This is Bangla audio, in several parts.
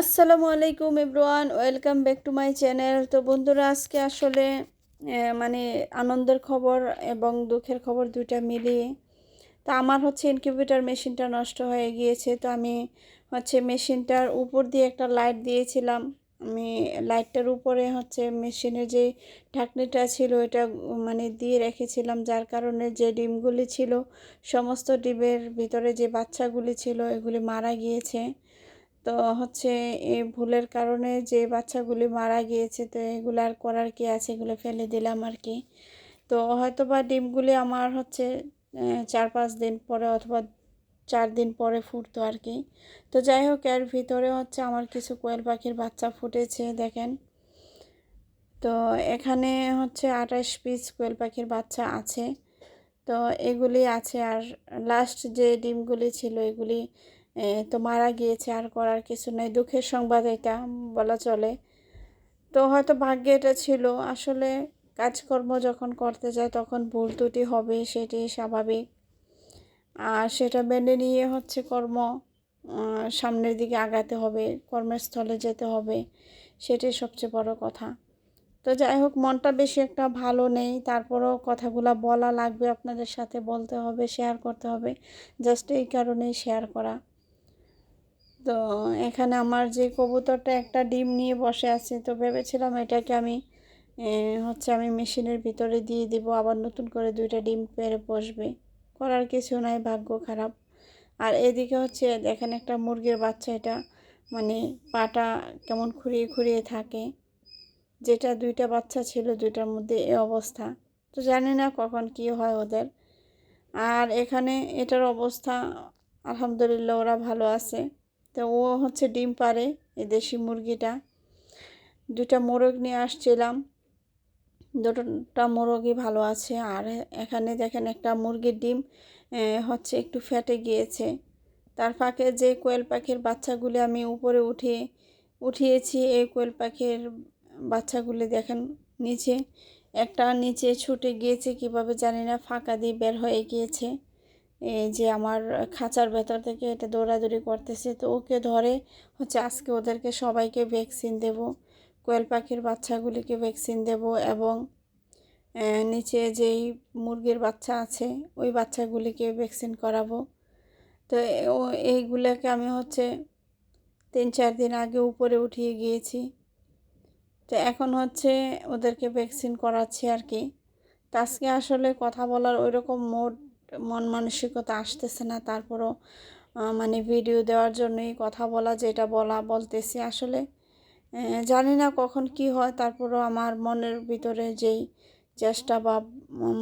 আসসালামু আলাইকুম everyone, welcome back to my channel. তো বন্ধুরা, আজকে আসলে মানে আনন্দের খবর এবং দুঃখের খবর দুইটা মিলিয়ে। তো আমার হচ্ছে ইনকিউবেটর মেশিনটা নষ্ট হয়ে গিয়েছে। তো আমি হচ্ছে মেশিনটার উপর দিয়ে একটা লাইট দিয়েছিলাম। আমি লাইটটার উপরে হচ্ছে মেশিনের যে ঢাকনিটা ছিল এটা মানে দিয়ে রেখেছিলাম। যার কারণে যে ডিমগুলি ছিল, সমস্ত ডিমের ভিতরে যে বাচ্চাগুলি ছিল, এগুলি মারা গিয়েছে। তো হচ্ছে এই ভুলের কারণে যে বাচ্চাগুলি মারা গিয়েছে, তো এগুলো আর করার কি আছে? এগুলো ফেলে দিলাম আর কি। তো হয়তো বা ডিমগুলি আমার হচ্ছে চার পাঁচ দিন পরে অথবা চার দিন পরে ফুটতো আর কি। তো যাই হোক, এর ভিতরে হচ্ছে আমার কিছু কোয়েল পাখির বাচ্চা ফুটেছে, দেখেন। তো এখানে হচ্ছে আঠাশ পিস কোয়েল পাখির বাচ্চা আছে। তো এগুলি আছে আর লাস্ট যে ডিমগুলি ছিল, এগুলি তো মারা গিয়েছে, আর করার কিছু নেই। দুঃখের সংবাদ এটা, বলা চলে। তো হয়তো ভাগ্যে এটা ছিল। আসলে কাজকর্ম যখন করতে যায়, তখন ভুল ত্রুটি হবে সেটি স্বাভাবিক। আর সেটা মেনে নিয়ে হচ্ছে কর্ম সামনের দিকে আগাতে হবে কর্মস্থলে যেতে হবে, সেটাই সবচেয়ে বড় কথা। তো যাই হোক, মনটা বেশি একটা ভালো নেই। তারপরেও কথাগুলো বলা লাগবে আপনাদের সাথে, বলতে হবে শেয়ার করতে হবে। জাস্ট এই কারণেই শেয়ার করা। তো এখানে আমার যে কবুতরটা একটা ডিম নিয়ে বসে আছে, তো ভেবেছিলাম এটাকে আমি হচ্ছে আমি মেশিনের ভিতরে দিয়ে দিব, আবার নতুন করে দুইটা ডিম পেরে বসবে। করার কিছু নাই, ভাগ্য খারাপ। আর এদিকে হচ্ছে দেখেন একটা মুরগির বাচ্চা এটা মানে পাটা কেমন খুঁড়িয়ে খুঁড়িয়ে থাকে। যেটা দুইটা বাচ্চা ছিল, দুইটার মধ্যে এ অবস্থা। তো জানি না কখন কি হয় ওদের। আর এখানে এটার অবস্থা, আলহামদুলিল্লাহ ওরা ভালো আছে। তো ও হচ্ছে ডিম পারে এই দেশি মুরগিটা। দুটা মোরগ নিয়ে আসছিলাম। দুটোটা মোরগই ভালো আছে। আর এখানে দেখেন একটা মুরগির ডিম হচ্ছে একটু ফেটে গিয়েছে। তার ফাঁকে যে কোয়েল পাখির বাচ্চাগুলি আমি উপরে উঠিয়ে উঠিয়েছি, এই কোয়েল পাখির বাচ্চাগুলি দেখেন নিচে, একটা নিচে ছুটে গিয়েছে, কীভাবে জানি না, ফাঁকা দিয়ে বের হয়ে গিয়েছে। এই যে আমার খাঁচার ভেতর থেকে এটা দৌড়াদৌড়ি করতেছে, তো ওকে ধরে হচ্ছে আজকে ওদেরকে সবাইকে ভ্যাকসিন দেব, কোয়েল পাখির বাচ্চাগুলিকে ভ্যাকসিন দেব এবং নিচে যেই মুরগির বাচ্চা আছে ওই বাচ্চাগুলিকে ভ্যাকসিন করাবো। তো এইগুলোকে আমি হচ্ছে তিন চার দিন আগে উপরে উঠিয়ে গিয়েছি। তো এখন হচ্ছে ওদেরকে ভ্যাকসিন করাচ্ছি আর কি। তো আজকে আসলে কথা বলার ওই রকম মোড মন মানসিকতা আসতেছে না, তারপরও মানে ভিডিও দেওয়ার জন্যই কথা বলা, যেটা বলা, বলতেছি আসলে। জানি না কখন কি হয়, তারপরও আমার মনের ভিতরে যেই চেষ্টা বা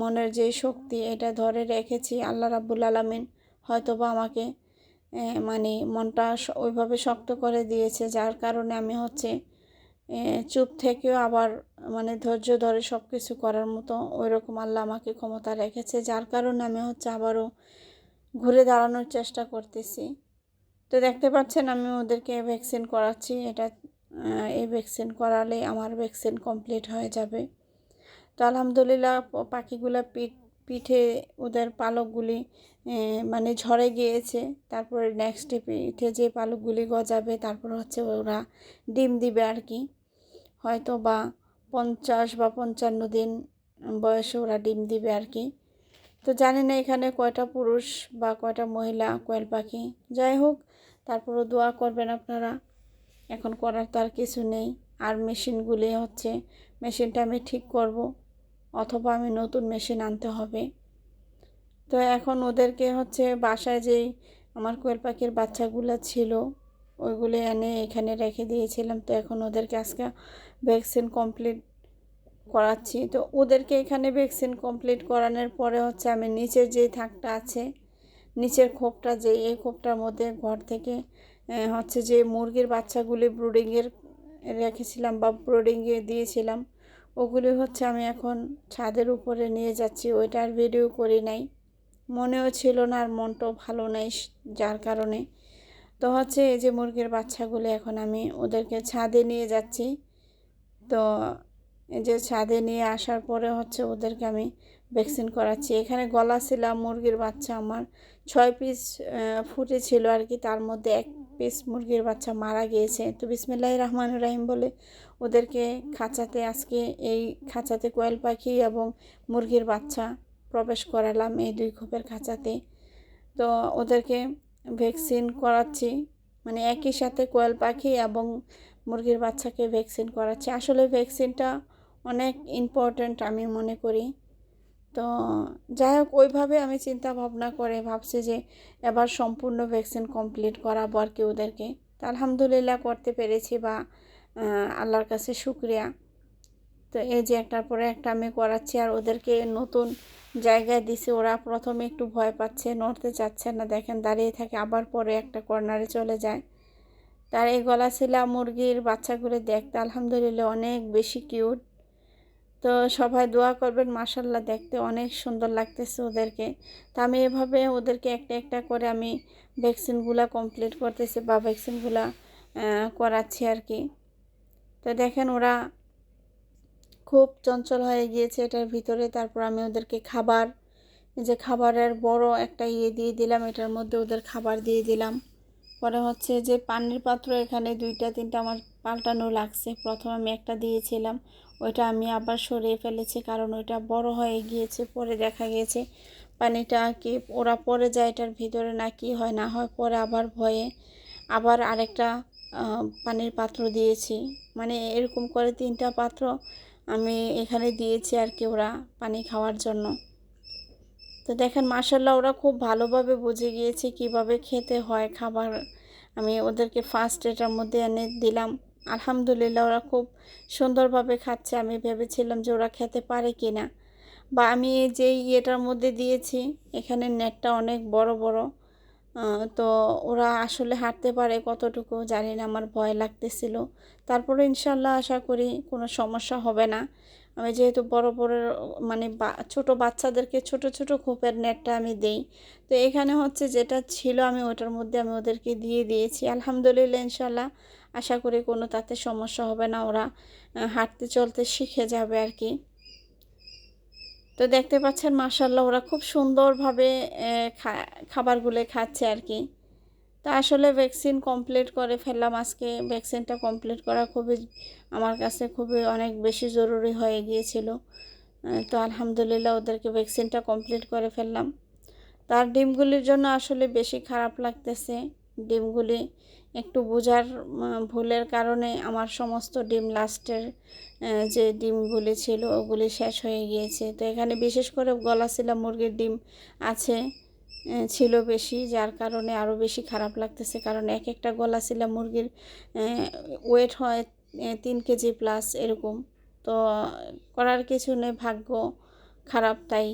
মনের যেই শক্তি, এটা ধরে রেখেছি। আল্লাহ রাব্বুল আলামিন হয়তো বা আমাকে মানে মনটা ওইভাবে শক্ত করে দিয়েছে, যার কারণে আমি হচ্ছে চুপ থেকেও আবার মানে ধৈর্য ধরে সব কিছু করার মতো ওই রকম আল্লাহ আমাকে ক্ষমতা রেখেছে। যার কারণে আমি হচ্ছে আবারও ঘুরে দাঁড়ানোর চেষ্টা করতেছি। তো দেখতে পাচ্ছেন আমি ওদেরকে ভ্যাকসিন করাচ্ছি। এটা এই ভ্যাকসিন করালে আমার ভ্যাকসিন কমপ্লিট হয়ে যাবে। তো আলহামদুলিল্লাহ, পাখিগুলো পিঠ পিঠে ওদের পালকগুলি মানে ঝরে গিয়েছে। তারপরে নেক্সট পিঠে যে পালকগুলি গজাবে, তারপর হচ্ছে ওরা ডিম দিবে আর কি। হয়তো বা পঞ্চাশ বা পঞ্চান্ন দিন বয়সে ওরা ডিম দিবে আর কি। তো জানি না এখানে কয়টা পুরুষ বা কয়টা মহিলা, কোয়েল পাখি। যাই হোক, তারপরও দোয়া করবেন আপনারা। এখন করার তো আর কিছু নেই। আর মেশিনগুলি হচ্ছে মেশিনটা আমি ঠিক করব। অথবা আমি নতুন মেশিন আনতে হবে। তো এখন ওদেরকে হচ্ছে বাসায় যেই আমার কোয়েল পাখির বাচ্চাগুলো ছিল, ওইগুলো এনে এখানে রেখে দিয়েছিলাম। তো এখন ওদেরকে আজকে ভ্যাকসিন কমপ্লিট করাচ্ছি। তো ওদেরকে এখানে ভ্যাকসিন কমপ্লিট করানোর পরে হচ্ছে আমি নিচের যে থাকটা আছে, নিচের খোপটা যে এই খোপটার মধ্যে ঘর থেকে হচ্ছে যে মুরগির বাচ্চাগুলি ব্রুডিংয়ের রেখেছিলাম বা ব্রুডিংয়ে দিয়েছিলাম। ওগুলি হচ্ছে আমি এখন ছাদের উপরে নিয়ে যাচ্ছি ওইটার ভিডিও করি নাই। মনেও ছিল না আর মনটাও ভালো নাই যার কারণে। তো হচ্ছে এই যে মুরগির বাচ্চাগুলি এখন আমি ওদেরকে ছাদে নিয়ে যাচ্ছি। তো এই যে ছাদে নিয়ে আসার পরে হচ্ছে ওদেরকে আমি ভ্যাকসিন করাচ্ছি। এখানে গলা ছিলাম, মুরগির বাচ্চা আমার ছয় পিস ফুটেছিল আর কি, তার মধ্যে এক পিস মুরগির বাচ্চা মারা গিয়েছে। তো বিসমিল্লাহ রহমান রাহিম বলে ওদেরকে খাঁচাতে আজকে এই খাঁচাতে কোয়েল পাখি এবং মুরগির বাচ্চা প্রবেশ করালাম এই দুই খোপের খাঁচাতে। তো ওদেরকে ভ্যাকসিন করাচ্ছি মানে একই সাথে কোয়েল পাখি এবং মুরগির বাচ্চাকে ভ্যাকসিন করাচ্ছি। আসলে ভ্যাকসিনটা অনেক ইম্পর্ট্যান্ট আমি মনে করি। তো যাই হোক ওইভাবে আমি চিন্তা ভাবনা করে ভাবছি যে এবার সম্পূর্ণ ভ্যাকসিন কমপ্লিট করাবো আর কি ওদেরকে। তা আলহামদুলিল্লাহ করতে পেরেছি বা আল্লাহর কাছে শুক্রিয়া। তো এই যে একটার পরে একটা আমি করাচ্ছি আর ওদেরকে নতুন জায়গায় দিছি। ওরা প্রথমে একটু ভয় পাচ্ছে, নড়তে চাচ্ছে না। দেখেন দাঁড়িয়ে থাকে, আবার পরে একটা কর্নারে চলে যায়। তার এই গলা শিলা মুরগির বাচ্চাগুলো দেখতে আলহামদুলিল্লাহ অনেক বেশি কিউট তো সবাই দোয়া করবেন মাসাল্লাহ দেখতে অনেক সুন্দর লাগতেছে ওদেরকে। তো আমি এভাবে ওদেরকে একটা একটা করে আমি ভ্যাকসিনগুলা কমপ্লিট করতেছি বা ভ্যাকসিনগুলা করাচ্ছি আর কি। তো দেখেন ওরা খুব চঞ্চল হয়ে গিয়েছে এটার ভিতরে। তারপর আমি ওদেরকে খাবার যে খাবারের বড় একটা ইয়ে দিয়ে দিলাম, এটার মধ্যে ওদের খাবার দিয়ে দিলাম। পরে হচ্ছে যে পানির পাত্র এখানে দুইটা, তিনটা আমার পাল্টানো লাগছে। প্রথম আমি একটা দিয়েছিলাম, ওইটা আমি আবার সরিয়ে ফেলেছি কারণ ওইটা বড় হয়ে গিয়েছে, পরে দেখা গিয়েছে পানিটা কি ওরা পরে যায় এটার ভিতরে না কি হয়, না হয় পরে আবার ভয়ে আবার আরেকটা পানির পাত্র দিয়েছি। মানে এরকম করে তিনটা পাত্র আমি এখানে দিয়েছি আর কি ওরা পানি খাওয়ার জন্য। তো দেখেন মাসাল্লাহ ওরা খুব ভালোভাবে বুঝে গিয়েছে কীভাবে খেতে হয় খাবার। আমি ওদেরকে ফার্স্ট এটার মধ্যে এনে দিলাম। আলহামদুলিল্লাহ ওরা খুব সুন্দরভাবে খাচ্ছে। আমি ভেবেছিলাম যে ওরা খেতে পারে কি না বা আমি যেই ইয়েটার মধ্যে দিয়েছি, এখানে নেটটা অনেক বড় বড়। তো ওরা আসলে হাঁটতে পারে কতটুকু জানি না, আমার ভয় লাগতেছিল। তারপরে ইনশাল্লাহ আশা করি কোনো সমস্যা হবে না। আমি যেহেতু বড় বড় মানে ছোট বাচ্চাদেরকে ছোট ছোট খোপের নেটটা আমি দেই। তো এখানে হচ্ছে যেটা ছিল আমি ওটার মধ্যে আমি ওদেরকে দিয়ে দিয়েছি। আলহামদুলিল্লাহ ইনশাল্লাহ আশা করি কোনো তাতে সমস্যা হবে না, ওরা হাঁটতে চলতে শিখে যাবে আর কি। তো দেখতে পাচ্ছেন মাসাল্লাহ ওরা খুব সুন্দরভাবে খাবারগুলো খাচ্ছে আর কি। তা আসলে ভ্যাকসিন কমপ্লিট করে ফেললাম। আজকে ভ্যাকসিনটা কমপ্লিট করা খুবই, আমার কাছে খুবই অনেক বেশি জরুরি হয়ে গিয়েছিল। তো আলহামদুলিল্লাহ ওদেরকে ভ্যাকসিনটা কমপ্লিট করে ফেললাম। তার ডিমগুলির জন্য আসলে বেশি খারাপ লাগতেছে। ডিমগুলি একটু বোঝার ভুলের কারণে আমার সমস্ত ডিম লাস্টের যে ডিমগুলি ছিল ওগুলি শেষ হয়ে গিয়েছে। তো এখানে বিশেষ করে গলা গলাশিলা মুরগির ডিম আছে। ছিল বেশি, যার কারণে আরও বেশি খারাপ লাগতেছে। কারণ এক একটা গলাশিলা মুরগির ওয়েট হয় তিন কেজি প্লাস এরকম। তো, করার কিছু নেই, ভাগ্য খারাপ তাই।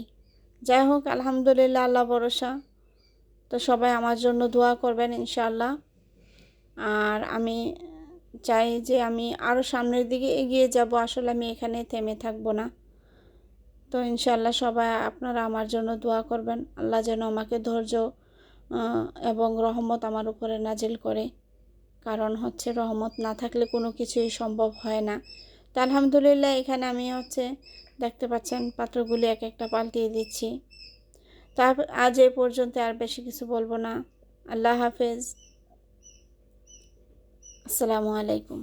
যাই হোক, আলহামদুলিল্লাহ, আল্লাহ ভরসা। তো সবাই আমার জন্য দোয়া করবেন ইনশাল্লাহ আর আমি চাই যে আমি আরও সামনের দিকে এগিয়ে যাব। আসলে আমি এখানে থেমে থাকব না। তো ইনশাল্লাহ সবাই আপনারা আমার জন্য দোয়া করবেন। আল্লাহ যেন আমাকে ধৈর্য এবং রহমত আমার উপরে নাজিল করে। কারণ হচ্ছে রহমত না থাকলে কোনো কিছুই সম্ভব হয় না। তো আলহামদুলিল্লাহ এখানে আমি হচ্ছে দেখতে পাচ্ছেন পাত্রগুলি এক একটা পাল্টিয়ে দিচ্ছি। তার আজ এ পর্যন্ত আর বেশি কিছু বলব না। আল্লাহ হাফেজ। আসসালামু আলাইকুম।